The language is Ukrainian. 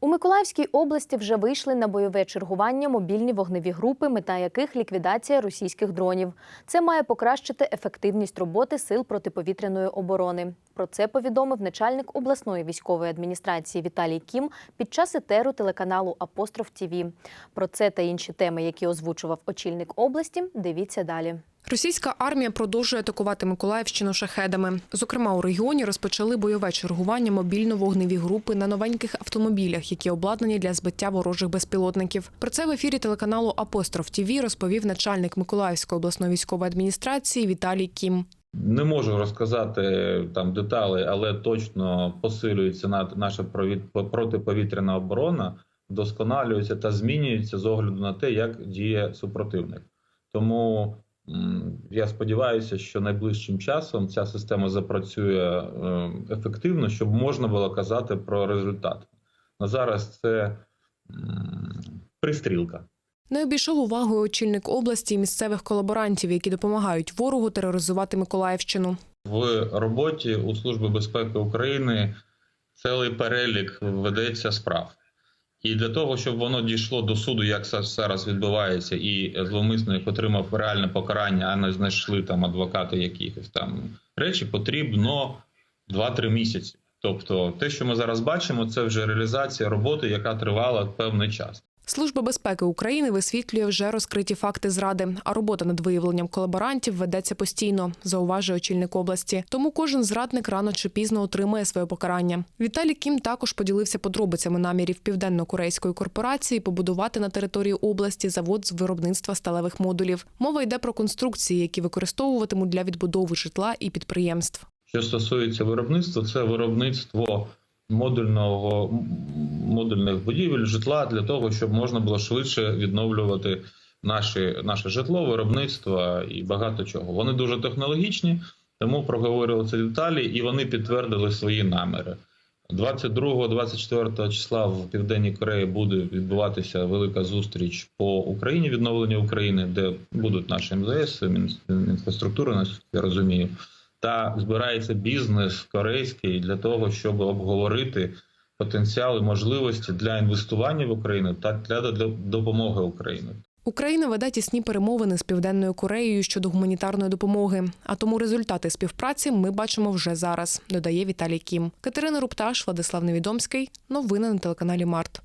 У Миколаївській області вже вийшли на бойове чергування мобільні вогневі групи, мета яких ліквідація російських дронів. Це має покращити ефективність роботи сил протиповітряної оборони. Про це повідомив начальник обласної військової адміністрації Віталій Кім під час етеру телеканалу Апостроф ТІВІ. Про це та інші теми, які озвучував очільник області, дивіться далі. Російська армія продовжує атакувати Миколаївщину шахедами. Зокрема, у регіоні розпочали бойове чергування мобільно-вогневі групи на новеньких автомобілях, які обладнані для збиття ворожих безпілотників. Про це в ефірі телеканалу Апостроф ТІВІ розповів начальник Миколаївської обласної військової адміністрації Віталій Кім. Не можу розказати там деталі, але точно посилюється на- наша протиповітряна оборона, вдосконалюється та змінюється з огляду на те, як діє супротивник. Тому я сподіваюся, що найближчим часом ця система запрацює е, ефективно, щоб можна було казати про результат. На зараз це пристрілка. Не обійшов увагою очільник області і місцевих колаборантів, які допомагають ворогу тероризувати Миколаївщину. В роботі у Служби безпеки України цілий перелік ведеться справ. І для того, щоб воно дійшло до суду, як зараз відбувається, і зловмисник отримав реальне покарання, а не знайшли там адвокати якихось там речі, потрібно 2-3 місяці. Тобто, те, що ми зараз бачимо, це вже реалізація роботи, яка тривала певний час. Служба безпеки України висвітлює вже розкриті факти зради, а робота над виявленням колаборантів ведеться постійно, зауважує очільник області. Тому кожен зрадник рано чи пізно отримає своє покарання. Віталій Кім також поділився подробицями намірів південно-корейської корпорації побудувати на території області завод з виробництва сталевих модулів. Мова йде про конструкції, які використовуватимуть для відбудови житла і підприємств. Що стосується виробництва, це виробництво модульного модульних будівель житла для того, щоб можна було швидше відновлювати наші, наше житло, виробництво і багато чого. Вони дуже технологічні, тому проговорювали ці деталі, і вони підтвердили свої наміри. 22-24 числа в Південній Кореї буде відбуватися велика зустріч по Україні, відновленню України, де будуть наші МЗС, інфраструктури, я розумію та збирається бізнес корейський для того, щоб обговорити потенціал і можливості для інвестування в Україну та для допомоги Україні. Україна веде тісні перемовини з південною Кореєю щодо гуманітарної допомоги. А тому результати співпраці ми бачимо вже зараз, додає Віталій Кім. Катерина Рупташ, Владислав Невідомський. Новини на телеканалі Март.